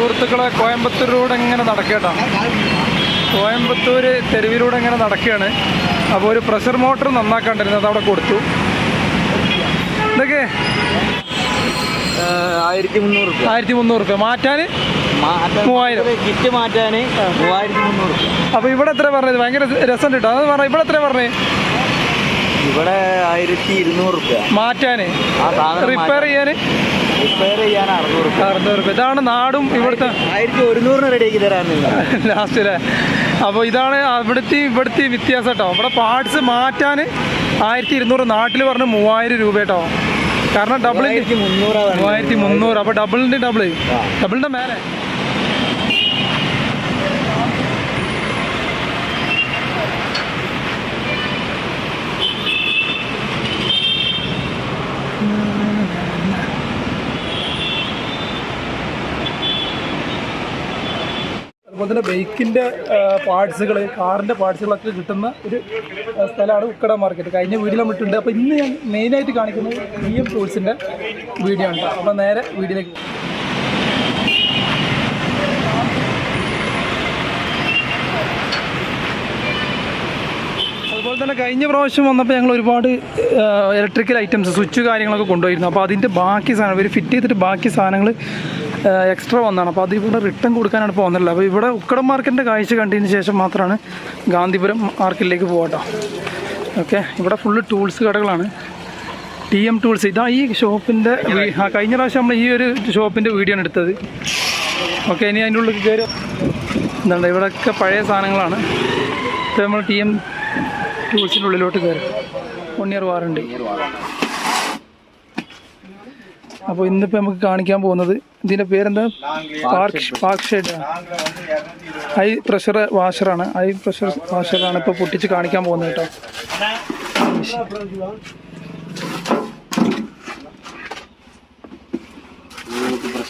സുഹൃത്തുക്കളെ കോയമ്പത്തൂരിലൂടെ എങ്ങനെ നടക്കേട്ടാണ് കോയമ്പത്തൂർ തെരുവിലൂടെ എങ്ങനെ നടക്കുകയാണ് അപ്പോൾ ഒരു പ്രഷർ മോട്ടർ നന്നാക്കാണ്ടിരുന്നത് അവിടെ കൊടുത്തു. ഇതൊക്കെ ആയിരത്തി മുന്നൂറ് ആയിരത്തി മുന്നൂറ് രൂപ മാറ്റാൻ മൂവായിരം. കിറ്റ് മാറ്റാൻ മൂവായിരത്തി മുന്നൂറ് അപ്പോൾ ഇവിടെ എത്ര പറഞ്ഞത്? ഭയങ്കര രസം കിട്ടും. അത് പറഞ്ഞ ഇവിടെ എത്ര പറഞ്ഞേ? ഇവിടെ ആയിരത്തി ഇരുന്നൂറ് റുപ്യ മാറ്റാൻ. റിപ്പയർ ചെയ്യാൻ റിപ്പയർ ചെയ്യാൻ അറുന്നൂറ് റുപ്യ. അറുന്നൂറ് റുപ്യ. ഇതാണ് നാടും ഇവിടുത്തെ ആയിരത്തി ഒരുന്നൂറിന് റെഡിയാക്കി തരാറുണ്ട് ലാസ്റ്റ് അല്ലേ അപ്പോൾ ഇതാണ് അവിടുത്തെ ഇവിടുത്തെ വ്യത്യാസം കേട്ടോ ഇവിടെ പാർട്സ് മാറ്റാൻ ആയിരത്തി ഇരുന്നൂറ് നാട്ടിൽ പറഞ്ഞ് മൂവായിരം രൂപ കേട്ടോ കാരണം ഡബിൾ മൂവായിരത്തി മുന്നൂറ് അപ്പോൾ ഡബിളിന്റെ ഡബിൾ ഡബിളിന്റെ മേലെ. അതുപോലെ തന്നെ ബൈക്കിന്റെ പാർട്സുകൾ കാറിന്റെ പാർട്സുകളൊക്കെ കിട്ടുന്ന ഒരു സ്ഥലമാണ് ഉക്കട മാർക്കറ്റ്. കഴിഞ്ഞ വീഡിയോ നമ്മളിട്ടുണ്ട് അപ്പോൾ ഇന്ന് ഞാൻ മെയിനായിട്ട് കാണിക്കുന്നത് ബി എം ടൂൾസിന്റെ വീഡിയോ ആണ് അപ്പോൾ നേരെ വീഡിയോയിലേക്ക് അതുപോലെ തന്നെ കഴിഞ്ഞ പ്രാവശ്യം വന്നപ്പോൾ ഞങ്ങൾ ഒരുപാട് ഇലക്ട്രിക്കൽ ഐറ്റംസ് സ്വിച്ച് കാര്യങ്ങളൊക്കെ കൊണ്ടുപോയിരുന്നു. അപ്പോൾ അതിന്റെ ബാക്കി സാധനം ഇവർ ഫിറ്റ് ചെയ്തിട്ട് ബാക്കി സാധനങ്ങൾ എക്സ്ട്രാ വന്നതാണ് അപ്പോൾ അത് ഇവിടെ റിട്ടേൺ കൊടുക്കാനാണ് ഇപ്പോൾ വന്നിട്ടുള്ളത് അപ്പോൾ ഇവിടെ ഉക്കടം മാർക്കറ്റിന്റെ കാഴ്ച കണ്ടതിന് ശേഷം മാത്രമാണ് ഗാന്ധിപുരം മാർക്കറ്റിലേക്ക് പോകട്ടോ ഓക്കെ ഇവിടെ ഫുള്ള് ടൂൾസ് കടകളാണ്. ടി എം ടൂൾസ് ഇതാ ഈ ഷോപ്പിന്റെ ആ കഴിഞ്ഞ പ്രാവശ്യം നമ്മൾ ഈ ഒരു ഷോപ്പിന്റെ വീഡിയോ ആണ് എടുത്തത്. ഓക്കെ ഇനി അതിന്റെ ഉള്ളിൽ കയറി. എന്താണ് ഇവിടെയൊക്കെ പഴയ സാധനങ്ങളാണ്. ഇപ്പോൾ നമ്മൾ ടി എം ടൂൾസിന്റെ ഉള്ളിലോട്ട് കയറി. വൺ ഇയർ വാറണ്ടി അപ്പോൾ ഇന്നിപ്പോൾ നമുക്ക് കാണിക്കാൻ പോകുന്നത് ഇതിന്റെ പേരെന്താ? Park park shed. High pressure വാഷറാണ്. High pressure വാഷറാണ് ഇപ്പോൾ പൊട്ടിച്ച് കാണിക്കാൻ പോകുന്നത് കേട്ടോ.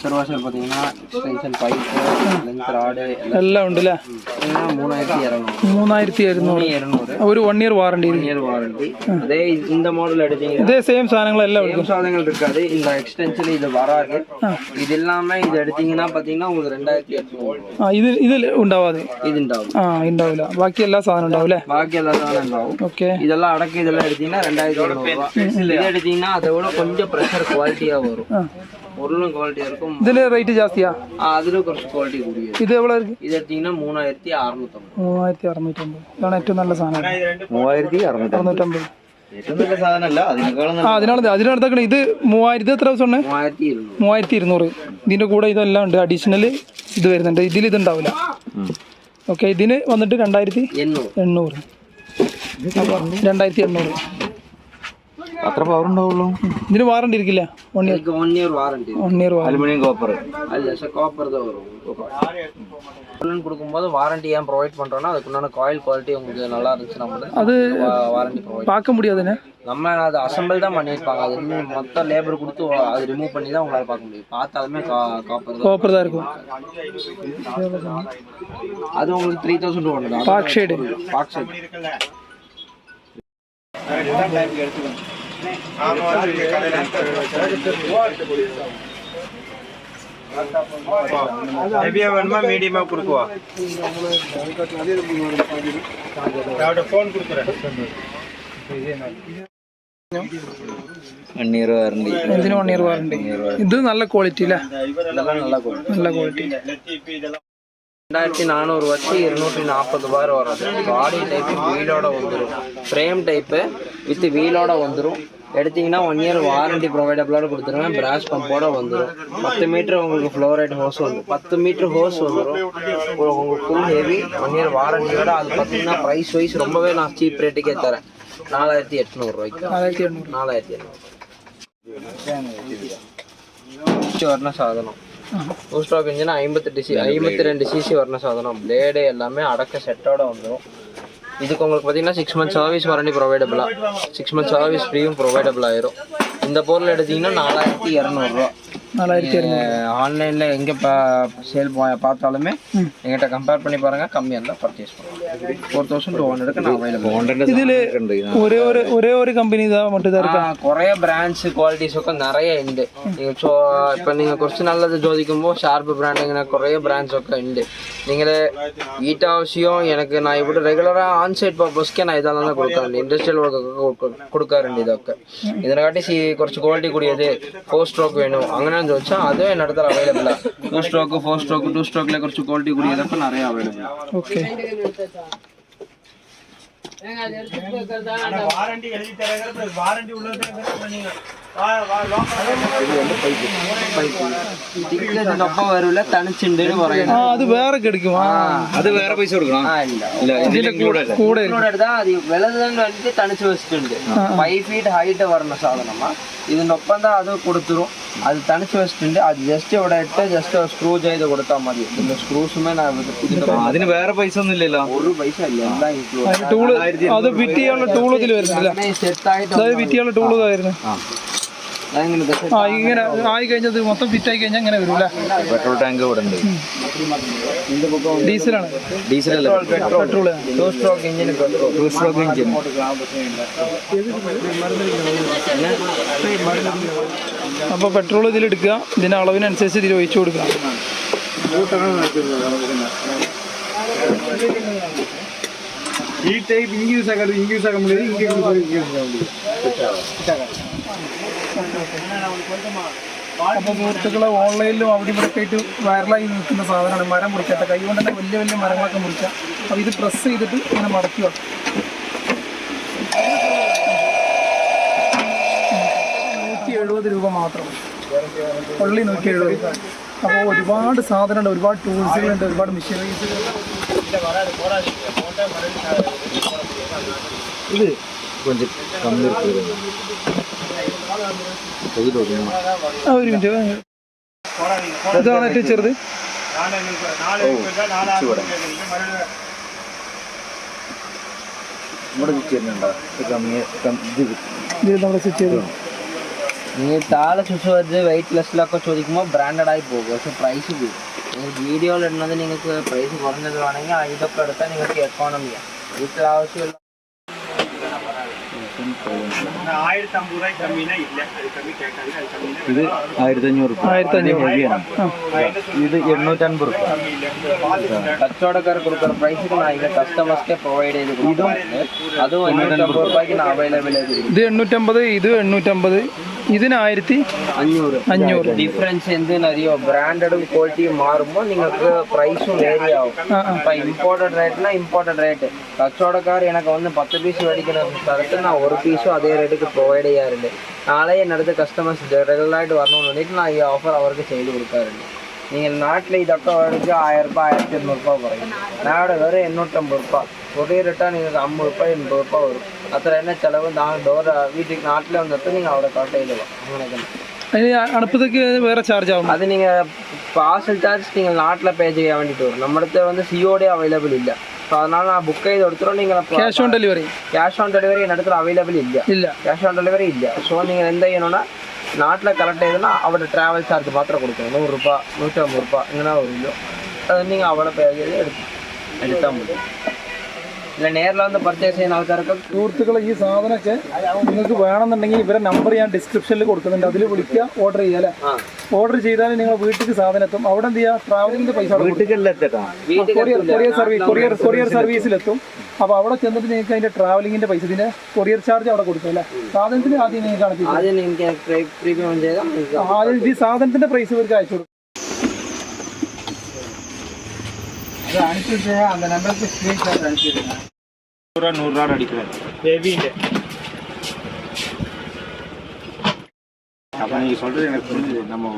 உங்களுக்கு ப்ரெஷர் வாஷர் பார்த்தீங்கன்னா எக்ஸ்டென்ஷன் பைப்பு லென்த் ராடு എല്ലാം ഉണ്ട് അല്ലേ பார்த்தீங்கன்னா மூணாயிரத்தி இரநூறு മൂന്നായിരത്തി ഇരുന്നൂറ് இரநூறு ഒരു one year warranty year warranty அதே இந்த மாடல் எடுத்தீங்கன்னா ഇതേ സെയിം സാധനങ്ങളെല്ലാം എടുക്കും சேம் சாதனங்கள் இருக்காது இந்த எக்ஸ்டென்ஷன் இது வராது இது இல்லாம இது எடுத்தீங்கன்னா பாத்தீங்கன்னா உங்களுக்கு ரெண்டாயிரத்தி எட்நூறு ആ ഇത് ഇതിൽ ഉണ്ടാവാതെ இது உண்டாகும் ആ ഉണ്ടാവില്ല ബാക്കി എല്ലാ സാധനം ഉണ്ടാവും അല്ലേ பாக்கி எல்லா சாதனம் உண்டாகும் ഓക്കെ இதெல்லாம் அடக்கு இதெல்லாம் எடுத்தீங்கன்னா ரெண்டாயிரத்தி இரநூறுவா இது எடுத்தீங்கன்னா அதை விட கொஞ்சம் ப்ரெஷர் குவாலிட்டியா வரும் ആ பொருளும் குவாலிட்டியா இருக்கும் കുറച്ച് ക്വാളിറ്റി ഇത് എവിടെ ഇത് ഇതാണ് ഏറ്റവും നല്ല സാധനം. അറുന്നൂറ്റമ്പത്. നല്ല അതിനാണ് ഇത് മൂവായിരത്തി എത്ര ദിവസം മൂവായിരത്തി ഇരുന്നൂറ്. ഇതിന്റെ കൂടെ ഇതെല്ലാം ഉണ്ട്. അഡീഷണൽ ഇത് വരുന്നുണ്ട്. ഇതിൽ ഇതുണ്ടാവില്ല ഓക്കെ ഇതിന് വന്നിട്ട് രണ്ടായിരത്തി എണ്ണൂറ്. രണ്ടായിരത്തി എണ്ണൂറ്. അത്ര പവർ ഉണ്ടാവുള്ളൂ. ഇതിന് വാറണ്ടി ഇരിക്കില്ല. One year one year warranty one year aluminium copper അല്ല കോപ്പർ தான் வரும் லோன் கொடுக்கும்போது வாரண்டி ஏன் ப்ரொவைட் பண்ணுறோன்னா அதுக்குண்டான காயில் குவாலிட்டி உங்களுக்கு நல்லா இருந்துச்சுன்னா மட்டும் அது வாரண்டி ப்ரொவைட் பார்க்க முடியாதுண்ணே நம்ம அது அசம்பிள் தான் பண்ணியிருப்பாங்க அது மொத்த லேபர் கொடுத்து அது ரிமூவ் பண்ணி தான் உங்களால் பார்க்க முடியும் பார்த்தாலுமே காப்பர் காப்பர் தான் இருக்கும் அது உங்களுக்கு த்ரீ தௌசண்ட் ஒன்று தான் பாக் ஷேடு பாக் ஷேடு ஹெவியா வேணுமா மீடியமா கொடுக்குவா ஃபோன் கொடுக்குறேன் ஒன் இயர் வாரண்டி ഇതിന് വൺ ഇയർ വാറണ്ടി ഇത് നല്ല ക്വാളിറ്റി അല്ലേ இதெல்லாம் நல்லா கொடுக்கும் നല്ല ക്വാളിറ്റി ரெண்டாயிரத்தி நானூறு வச்சு இருநூற்றி நாற்பது பார் வராது பாடி டைப்பு வீலோட வந்துடும் ஃப்ரேம் டைப்பு வித் வீலோட வந்துடும் எடுத்தீங்கன்னா ஒன் இயர் வாரண்டி ப்ரொவைடபிளோட கொடுத்துருவேன் பிராஷ் பம்போட வந்துடும் பத்து மீட்டர் உங்களுக்கு ஃப்ளோரைட் ஹோஸ் வந்துடும் பத்து மீட்டர் ஹோஸ் வந்துடும் உங்களுக்கு ஃபுல் ஹெவி ஒன் இயர் வாரண்டியோட அது பார்த்தீங்கன்னா ப்ரைஸ் வைஸ் ரொம்பவே நான் சீப் ரேட்டுக்கே தரேன். நாலாயிரத்தி எட்நூறுரூவாய்க்கு நாலாயிரத்தி எட்நூறு. நாலாயிரத்தி எட்நூறு. சாதனம்? ஃபுல் ஸ்டாக் இன்ஜின் ஐம்பத்தெட்டு சி ஐம்பத்தி ரெண்டு சிசி வர்ண சாதனம். பிளேடு எல்லாமே அடக்க செட்டோட வந்துடும் இதுக்கு உங்களுக்கு பார்த்தீங்கன்னா சிக்ஸ் மந்த் சர்வீஸ் வாரண்டி ப்ரொவைடபிளாக சிக்ஸ் மந்த் சர்வீஸ் ஃப்ரீயும் ப்ரொவைடபிள் ஆயிரும். இந்த பொருள் எடுத்தீங்கன்னா நாலாயிரத்தி இரநூறுவா. நாலாயிரத்தி ஆன்லைனில் எங்கே சேல் பார்த்தாலுமே எங்கிட்ட கம்பேர் பண்ணி பாருங்க கம்மியாக இருந்தால் பர்ச்சேஸ் பண்ணுவோம் four thousand two hundred available ഇതിൽ ഒരേ ഒരു ഒരേ ഒരു കമ്പനി ഇതാ മറ്റു തരക്കാം കുറേ ബ്രാൻഡ്സ് ക്വാളിറ്റീസ് ഒക്കെ നിറയെ ഉണ്ട് ഇപ്പം നിങ്ങൾ കുറച്ച് നല്ലത് ചോദിക്കുമ്പോൾ ഷാർപ്പ് ബ്രാൻഡ് ഇങ്ങനെ കുറേ ബ്രാൻഡ്സ് ഒക്കെ ഉണ്ട് നിങ്ങൾ വീട്ട് ആവശ്യം എനിക്ക് ഞാൻ ഇവിടെ റെഗുലറാ ഓൺ സൈഡ് പർപ്പസ്ക്ക് ഞാൻ ഇതെല്ലാം തന്നെ കൊടുക്കാറുണ്ട് ഇൻഡസ്ട്രിയൽ വർക്കൊക്കെ കൊടുക്കാറുണ്ട് ഇതൊക്കെ ഇതിനെക്കാട്ടി കുറച്ച് ക്വാളിറ്റി കൂടിയത് ഫോർ സ്ട്രോക്ക് വേണം അങ്ങനെയാണെന്ന് ചോദിച്ചാൽ അത് എൻ്റെ അടുത്ത് അവൈലബിളാണ് two stroke four stroke two സ്ട്രോക്കിലെ കുറച്ച് ക്വാളിറ്റി കൂടിയതൊക്കെ നിറയെ അവൈലബിളാണ് ഓക്കെ வாரண்டி எழுதி தரங்க வாரண்டி உள்ளது அது வேற பைசா கொடுக்கலாம் கூட தான் அது தனிச்சு வச்சுட்டு ஃபைவ் ஃபீட் ஹைட் வரணும் சாதனமா. இது நொப்பம் தான் அதுவும் கொடுத்துரும். അത് തണിച്ച് വെച്ചിട്ടുണ്ട്. അത് ജസ്റ്റ് ഇവിടെ ഇട്ട് ജസ്റ്റ് സ്ക്രൂ ചെയ്ത് കൊടുത്താൽ മതി. പിന്നെ സ്ക്രൂസുമേ അതിന് വേറെ പൈസ ഒന്നും ഇല്ലല്ലോ. ഒരു പൈസ ഇല്ല. എന്താ ഇൻക്ലൂഡ് ടൂൾ അത് ഫിറ്റ് ചെയ്യാനുള്ള ടൂൾ ഇതിൽ വരുന്നില്ല. സെറ്റ് ആയിട്ട് അതായത് ഫിറ്റ് ചെയ്യാനുള്ള ടൂൾ ഇതായിരുന്നു ആ. ഇങ്ങനെ ആയി കഴിഞ്ഞത് മൊത്തം ഫിറ്റ് ആയി കഴിഞ്ഞാൽ ഇങ്ങനെ പെട്രോൾ ടാങ്ക് ഇവിടെ ഉണ്ട്. ഡീസലാണ്. Diesel petrol two stroke two stroke engine അപ്പോൾ പെട്രോൾ ഇതിലെടുക്കുക ഇതിൻ്റെ അളവിനനുസരിച്ച് ഇതിൽ ഒഴിച്ചു കൊടുക്കുക ഈ ടൈപ്പ് ഇങ്ങനെ യൂസ് ആക്കാൻ ഇങ്ങനെ യൂസ് ആക്കാൻ முடியாது ഇങ്ങനെ യൂസ് ആക്കാൻ முடியாது അപ്പോൾ സുഹൃത്തുക്കളെ ഓൺലൈനിലും അവിടെ ഇവിടെ ആയിട്ട് വൈറലായി നിൽക്കുന്ന സാധനമാണ് മരം മുറിക്കാത്ത കൈ കൊണ്ട് തന്നെ വലിയ വലിയ മരങ്ങളൊക്കെ മുറിക്കുക അപ്പോൾ ഇത് പ്രസ് ചെയ്തിട്ട് ഇങ്ങനെ മടക്കുക നൂറ്റി എഴുപത് രൂപ മാത്രം. പള്ളി നൂറ്റി എഴുപത്. അപ്പോൾ ഒരുപാട് സാധനമുണ്ട് ഒരുപാട് ടൂൾസുകളുണ്ട് ഒരുപാട് മെഷീനറീസ് ഇത് ഒരു മിനിറ്റ്. ചെറുത്. നമ്മുടെ സ്വിച്ച് ചെയ്യുന്നുണ്ടോ നമ്മുടെ സ്വിച്ച് ചെയ്തു നീ താളെ ചുഷു അത് വെയിറ്റ് ലെസ്സിലൊക്കെ ചോദിക്കുമ്പോൾ ബ്രാൻഡഡായി പോകും. പക്ഷെ പ്രൈസ് പോകും നിങ്ങൾ വീഡിയോയിൽ ഇടുന്നത് നിങ്ങൾക്ക് പ്രൈസ് കുറഞ്ഞത് വേണമെങ്കിൽ ഇതൊക്കെ എടുത്താൽ നിങ്ങൾക്ക് എക്കോണമിയാണ് വീട്ടിൽ ആവശ്യമുള്ള ഇത് ആയിരത്തഞ്ഞൂറ് ഇത് എണ്ണൂറ്റൻപത് കച്ചവടക്കാർ കൊടുക്കുന്ന പ്രൈസിന് കസ്റ്റമേഴ്സ്ക്ക് പ്രൊവൈഡ് ചെയ്ത് അതും എണ്ണൂറ്റമ്പത് രൂപയ്ക്ക് അവൈലബിൾ ഇത് എണ്ണൂറ്റമ്പത് ഇത് എണ്ണൂറ്റമ്പത്. ഇതിന് ആയിരത്തി അഞ്ഞൂറ് അഞ്ഞൂറ് ഡിഫറൻസ് എന്തെന്ന് അറിയോ ബ്രാൻഡും ക്വാളിറ്റിയും മാറുമ്പോൾ നിങ്ങൾക്ക് പ്രൈസും വേരി ആവും ഇപ്പൊ ഇമ്പോർട്ടഡ് റേറ്റ്നാ ഇമ്പോർട്ടഡ് റേറ്റ് കച്ചവടക്കാർ എനക്ക് വന്ന് പത്ത് പീസ് മേടിക്കുന്ന സ്ഥലത്ത് ഞാൻ ഒരു പീസും അതേ റേറ്റ് പ്രൊവൈഡ് ചെയ്യാറുണ്ട് നാളെ എൻ്റെ അടുത്ത് കസ്റ്റമേഴ്സ് റെഗുലറായിട്ട് വരണമെന്നുണ്ടെങ്കിൽ ഞാൻ ഈ ഓഫർ അവർക്ക് ചെയ്തു കൊടുക്കാറുണ്ട് நீங்கள் நாட்டில் இதொக்க வரைக்கும் ஆயிரம் ரூபாய் ஆயிரத்தி இரநூறுபா குறையும் நாடு வெறும் எண்ணூற்றம்பது ரூபாய் ஒரே ரிட்டர்ன் எனக்கு ஐம்பது ரூபாய் எண்பது ரூபாய் வரும். அத்தனை என்ன செலவு நான் டோர் வீட்டுக்கு நாட்டில் வந்தப்போ நீங்கள் அவரை காட்ட எழுதலாம். உங்களுக்கு அனுப்புறதுக்கு வேறு சார்ஜ் ஆகும். அது நீங்கள் பார்சல் சார்ஜ் நீங்கள் நாட்டில் பே செய்ய வேண்டிட்டு வரும். நம்ம இடத்துல வந்து சிஓடே அவைலபிள் இல்லை. ஸோ அதனால் நான் புக் எழுதி எடுத்துகிறோம் நீங்கள் cash on delivery cash on delivery என் இடத்துல அவைலபிள் இல்லை. இல்லை. கேஷ் ஆன் டெலிவரி இல்லை. ஸோ நீங்கள் எந்த ஏன்னா நாட்டில் கரெக்ட் எதுனா அவரோட ட்ராவல் சார்ஜ் மாத்திரம் கொடுக்கணும் நூறுரூபா நூற்றி ஐம்பது ரூபா இல்லைன்னா ஒரு இல்லை அது நீங்கள் அவ்வளோ பே எடுத்து எடுத்தால் முடியும். ചെയ്യുന്ന ആൾക്കാർക്ക് സുഹൃത്തുക്കളെ ഈ സാധനമൊക്കെ നിങ്ങൾക്ക് വേണമെന്നുണ്ടെങ്കിൽ ഇവരെ നമ്പർ ഞാൻ ഡിസ്ക്രിപ്ഷനിൽ കൊടുക്കുന്നുണ്ട്. അതിൽ വിളിക്കുക ഓർഡർ ചെയ്യുക അല്ലേ? ഓർഡർ ചെയ്താൽ നിങ്ങൾ വീട്ടിലേക്ക് സാധനം എത്തും അവിടെ എന്ത് ചെയ്യുക ട്രാവലിംഗിന്റെ പൈസ അവിടെ കൊടുക്കും. വീട്ടുകളിലെത്തട്ടാ courier courier service courier courier സർവീസിലെത്തും അപ്പോൾ അവിടെ ചെന്നിട്ട് നിങ്ങൾക്ക് അതിന്റെ ട്രാവലിംഗിന്റെ പൈസ ഇതിന്റെ കൊറിയർ ചാർജ് അവിടെ കൊടുക്കും അല്ലേ? സാധനത്തിന് ആദ്യം നിങ്ങൾക്ക് കണക്ക് ആദ്യം ചെയ്താൽ നിങ്ങൾക്ക് ആദ്യം ഈ സാധനത്തിന്റെ പ്രൈസ് ഇവർക്ക് അയച്ചു കൊടുക്കും. அனுப்பிவிட்டு அந்த நம்பருக்கு ஸ்க்ரீன்ஷாட் அனுப்பிடுங்க. நூறுரூவா நூறுரூவா அடிக்கிறாரு ஹெவின்னு அப்போ நீங்கள் சொல்கிறது எனக்கு புரிஞ்சுது. நம்ம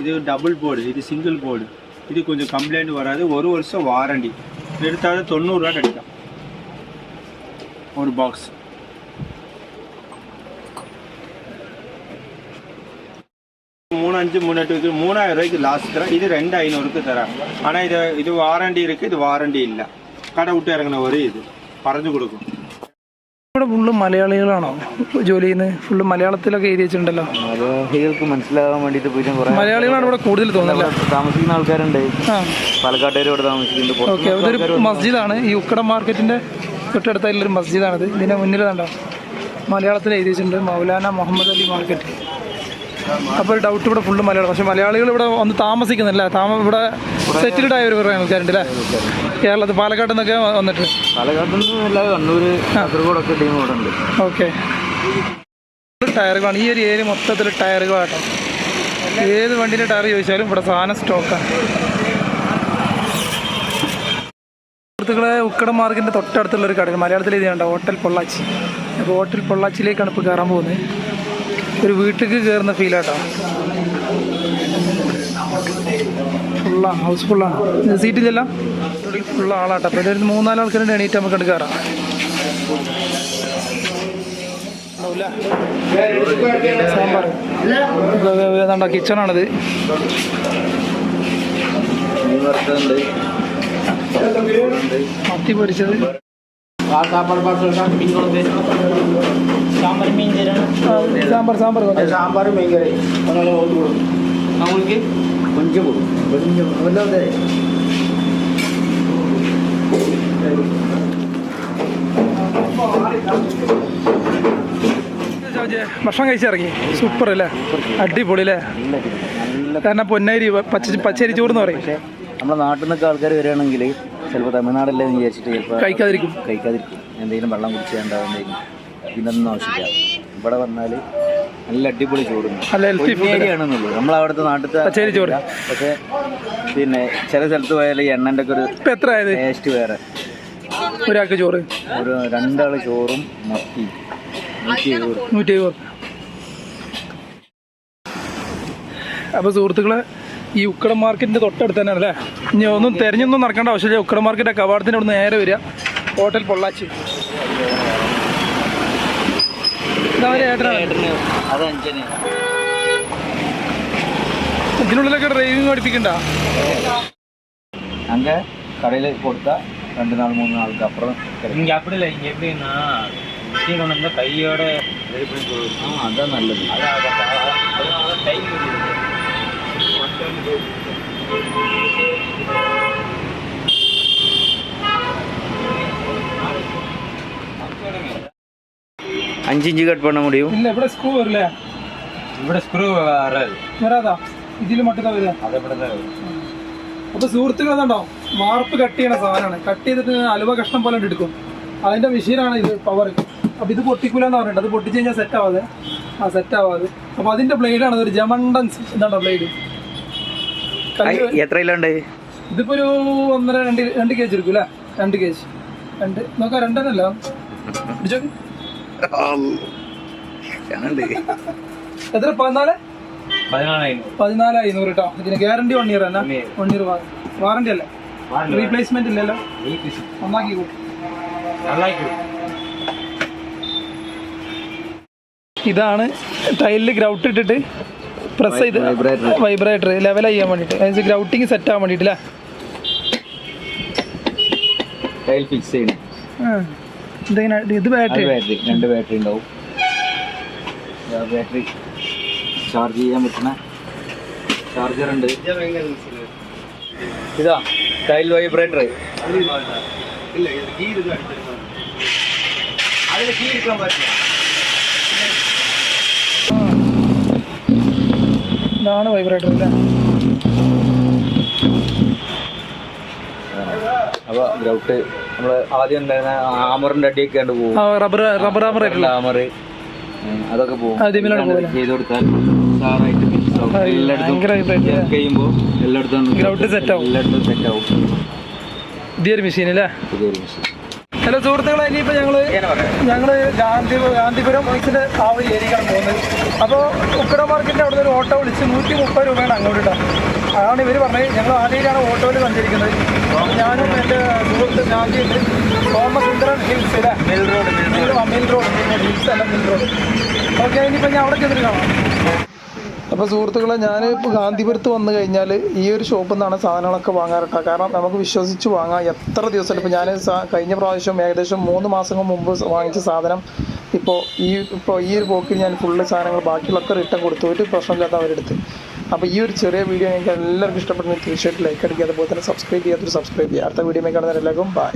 இது டபுள் போர்டு இது சிங்கிள் போர்டு இது கொஞ்சம் கம்ப்ளைண்ட் வராது. ஒரு வருஷம் வாரண்டி எடுத்தாலும் தொண்ணூறுரூவா கிடைக்கும் ஒரு பாக்ஸ் அஞ்சு மூணு எட்டு இது மூணாயிரம் ரூபாய்க்கு லாஸ்ட் தரேன் இது ரெண்டு ஐநூறுக்கு தரேன் ஆனால் இது இது வாரண்டி இருக்குது இது வாரண்டி இல்லை கடை விட்டு இறங்கின ஒரு இது പറഞ്ഞു കൊടുക്കും ഇവിടെ ഫുള്ള് മലയാളികളാണോ ജോലി ചെയ്യുന്നത് ഫുള്ള് മലയാളത്തിലൊക്കെ എഴുതി വെച്ചിട്ടുണ്ടല്ലോ മലയാളികൾക്ക് മനസ്സിലാകാൻ വേണ്ടിയിട്ട് പോയിട്ട് കുറേ മലയാളികളാണ് ഇവിടെ കൂടുതൽ തോന്നുന്നില്ല താമസിക്കുന്ന ആൾക്കാരുണ്ട് ആ പാലക്കാട്ടുകാർ ഇവിടെ താമസിക്കുന്നുണ്ട് പുറത്ത് ഓക്കെ അതൊരു മസ്ജിദാണ് ഈ ഉക്കട മാർക്കറ്റിൻ്റെ തൊട്ടടുത്തായിട്ടുള്ളൊരു മസ്ജിദാണിത് ഇതിൻ്റെ മുന്നിൽ കണ്ടോ മലയാളത്തിൽ എഴുതി വെച്ചിട്ടുണ്ട് മൗലാന മുഹമ്മദ് അലി മാർക്കറ്റ് അപ്പോൾ ഒരു ഡൗട്ട് ഇവിടെ ഫുള്ള് മലയാളം. പക്ഷേ മലയാളികൾ ഇവിടെ വന്ന് താമസിക്കുന്നില്ല. താമ ഇവിടെ സെറ്റിൽഡ് ആയ ഒരു കുറേ ആൾക്കാരുണ്ട് അല്ലേ കേരളത്തിൽ പാലക്കാട് നിന്നൊക്കെ വന്നിട്ട്. പാലക്കാട് കണ്ണൂര് കാസർഗോഡൊക്കെ ടീം ഇവിടെ ഉണ്ട്. ഓക്കെ. ടയറുകളാണ്. ഈ ഒരു ഏരിയ മൊത്തത്തിൽ ടയറുകളാട്ടോ. ഏത് വണ്ടിയിലെ ടയർ ചോദിച്ചാലും ഇവിടെ സാധനം സ്റ്റോക്കാണ് സുഹൃത്തുക്കളെ ഉക്കട മാർഗിന്റെ തൊട്ടടുത്തുള്ള ഒരു കടയാണ് മലയാളത്തിൽ എഴുതിയുണ്ട് ഹോട്ടൽ പൊള്ളാച്ചി. അപ്പോൾ ഹോട്ടൽ പൊള്ളാച്ചിയിലേക്കാണ് ഇപ്പോൾ കയറാൻ പോകുന്നത്. ഒരു വീട്ടിലേക്ക് കയറുന്ന ഫീലാട്ടോ ഫുള്ളാണ് ഹൗസ് ഫുള്ളാണ് സീറ്റിലെല്ലാം ഫുള്ള ആളാട്ടോ. അപ്പോൾ ഒരു മൂന്നാൽ ആൾക്കാരുടെ എണീറ്റ് നമുക്ക് അങ്ങോട്ട് കയറാം സാമ്പാർ കിച്ചണാണിത് മത്തി പൊരിച്ചത് ആ, കൊഞ്ചം വല്ലാതെ ജോജെ, ഭക്ഷണം കഴിച്ചിറങ്ങി സൂപ്പർ അല്ലേ? അടിപൊളി അല്ലേ കാരണം പൊന്നരി പച്ച പച്ചരി ചോറ് എന്ന് പറയും. പക്ഷേ നമ്മുടെ നാട്ടിൽ നിന്നൊക്കെ ആൾക്കാർ വരികയാണെങ്കിൽ ചിലപ്പോൾ തമിഴ്നാടല്ലേ എന്ന് വിചാരിച്ചിട്ട് ചിലപ്പോൾ കഴിക്കാതിരിക്കും. കഴിക്കാതിരിക്കും. എന്തെങ്കിലും വെള്ളം കുടിച്ചാണ്ടാവുന്നതായിരിക്കും ഇതൊന്നും ആവശ്യമില്ല. ഇവിടെ വന്നാൽ നല്ല അടിപൊളി ചോറുണ്ട് ആണെന്നുള്ളൂ നമ്മൾ അവിടുത്തെ നാട്ടിലത്തെ പച്ചരി ചോറ്. പക്ഷേ പിന്നെ ചില സ്ഥലത്ത് പോയാൽ ഈ എണ്ണന്റെ ഒക്കെ ഒരു എത്ര ടേസ്റ്റ് വേറെ. ഒരാൾക്ക് ചോറ്. ഒരു രണ്ടാൾ ചോറും മത്തി. നൂറ്റി എഴുപത് നൂറ്റി എഴുപത് അപ്പോൾ സുഹൃത്തുക്കളെ ഈ ഉക്കട മാർക്കറ്റിന്റെ തൊട്ടടുത്ത് തന്നെയാണ് അല്ലേ ഇനി ഒന്നും തിരഞ്ഞൊന്നും നടക്കേണ്ട ആവശ്യമില്ല. ഉക്കട മാർക്കറ്റ് കവാടത്തിന്റെ അവിടെ നേരെ വരിക. ഹോട്ടൽ പൊള്ളാച്ചി. അത് അഞ്ചന് ഇതിനുള്ളിലൊക്കെ ഡ്രൈവിംഗ് പഠിപ്പിക്കണ്ട அங்கே கடையில் கொடுத்தா ரெண்டு நாள் மூணு நாளுக்கு அப்புறம் கிடைக்கும் இங்கே அப்படி இல்லை இங்கே எப்படின்னா மிஷின் கொண்டு வந்தால் கையோட ரெடி பண்ணி கொடுக்கும் ஆ அதான் நல்லது அதனால டைம் அஞ்சு இஞ்சு கட் பண்ண முடியும். ഇല്ല இவ்வளவு സ്ക്രൂ வரல ഇവിടെ സ്ക്രൂ വരാതാ. ഇതിൽ മട്ടുന്ന വരിക. അപ്പൊ സുഹൃത്തുക്കൾ ഉണ്ടോ വാർപ്പ് കട്ട് ചെയ്യണ സാധനമാണ്. കട്ട് ചെയ്തിട്ട് അലുവ കഷ്ണം പോലെ എടുക്കും അതിന്റെ മെഷീനാണ് ഇത് പവർ അപ്പൊ ഇത് പൊട്ടിക്കൂലെന്ന് പറഞ്ഞിട്ട് അത് പൊട്ടിച്ച് കഴിഞ്ഞാൽ സെറ്റ് ആവാതെ. ആ സെറ്റ് ആവാതെ. അപ്പൊ അതിന്റെ ബ്ലേഡാണ് ഒരു ജമണ്ടൻസ് ഇതാണ്ടോ ബ്ലേഡ് എത്രയിലാണ് ഇതിപ്പോ ഒരു ഒന്നര രണ്ട് രണ്ട് കെ ജി എടുക്കൂല രണ്ട് കെ ജി രണ്ട് നോക്കാം രണ്ടരല്ല എത്ര? പതിനാല്? പതിനാല് അഞ്ഞൂറ് കേട്ടോ ഇതിന് ഗ്യാരണ്ടി വൺ ഇയർ തന്നെ വൺ ഇയർ വാറണ്ടി അല്ലേ? റീപ്ലേസ്മെന്റ് ഇല്ലല്ലോ? നന്നാക്കി കൊടുക്കും ഇതാണ് ടൈലിൽ ഗ്രൗട്ട് ഇട്ടിട്ട് പ്രസ് ചെയ്ത്. വൈബ്രേറ്റർ ലെവൽ ചെയ്യാൻ വേണ്ടിയിട്ട് ഗ്രൗട്ടിങ് സെറ്റ് ആവാൻ വേണ്ടിട്ട് അല്ലേ ടൈൽ ഫിക്സ് ചെയ്യണം. ഇത് ബാറ്ററി? ബാറ്ററി. രണ്ട് ബാറ്ററി ഉണ്ടാവും. ബാറ്ററി ചാർജ് ചെയ്യാൻ പറ്റുന്ന ചാർജർ ഉണ്ട്. ഇതാ ടൈൽ വൈബ്രേറ്റർ ഇതാണ് വൈബ്രേറ്റർ അല്ലേ? അപ്പോൾ ഗ്രൗട്ട് നമ്മൾ ആദ്യം ഉണ്ടായിരുന്ന ആമറിന്റെ അടിയൊക്കെ കണ്ട് പോകും. റബ്ബർ റബ്ബർ ആമർ ആമർ. അതൊക്കെ പോകും. ചെയ്ത് കൊടുത്താൽ സാറായിട്ട് എല്ലായിടത്തും എല്ലായിടത്തും ആവും. എല്ലായിടത്തും സെറ്റ് ആവും. മെഷീൻ അല്ലേ പുതിയൊരു. ഹലോ സുഹൃത്തുക്കളെ ഇനിയിപ്പോൾ ഞങ്ങൾ ഞങ്ങൾ ഗാന്ധി ഗാന്ധിപുരം ഓഫീസിന്റെ ആ ഒരു ഏരിയക്കാണ് പോകുന്നത്. അപ്പോൾ ഉക്കട മാർക്കറ്റിന്റെ അവിടെ ഒരു ഓട്ടോ വിളിച്ച് നൂറ്റി മുപ്പത് രൂപയാണ് അങ്ങോട്ട് ഇട്ടാൽ അതാണ് ഇവർ പറഞ്ഞത്. ഞങ്ങൾ ആദ്യമായിട്ടാണ് ഓട്ടോയിൽ സഞ്ചരിക്കുന്നത് ഞാനും എന്റെ സുഹൃത്ത് ഗാന്ധിയുണ്ട് സോമസുന്ദരൻ ഹിൽസ് അല്ലേ mill road mill road hills അല്ല മിൽ റോഡ് ഓക്കെ ഇനിയിപ്പോൾ ഞാൻ അവിടെ ചെന്നിട്ട് കാണാം. അപ്പോൾ സുഹൃത്തുക്കളെ ഞാൻ ഇപ്പോൾ ഗാന്ധിപുരത്ത് വന്നു കഴിഞ്ഞാൽ ഈ ഒരു ഷോപ്പിൽ നിന്നാണ് സാധനങ്ങളൊക്കെ വാങ്ങാറുണ്ട്. കാരണം നമുക്ക് വിശ്വസിച്ച് വാങ്ങാം. എത്ര ദിവസം ഇപ്പോൾ ഞാൻ കഴിഞ്ഞ പ്രാവശ്യം ഏകദേശം മൂന്ന് മാസങ്ങൾ മുമ്പ് വാങ്ങിച്ച സാധനം ഇപ്പോൾ ഈ ഇപ്പോൾ ഈ ഒരു പോക്കിൽ ഞാൻ ഫുള്ള് സാധനങ്ങൾ ബാക്കിയുള്ളൊക്കെ റിട്ടേൺ കൊടുത്തു. ഒരു പ്രശ്നമില്ലാത്ത അവരെടുത്ത്. അപ്പോൾ ഈ ഒരു ചെറിയ വീഡിയോ നിങ്ങൾക്ക് എല്ലാവർക്കും ഇഷ്ടപ്പെടുന്ന തീർച്ചയായിട്ടും ലൈക്ക് അടിക്കുക അതുപോലെ തന്നെ സബ്സ്ക്രൈബ് ചെയ്യാത്തൊരു സബ്സ്ക്രൈബ് ചെയ്യുക. അടുത്ത വീഡിയോ കാണുന്നവരെല്ലാവർക്കും ബൈ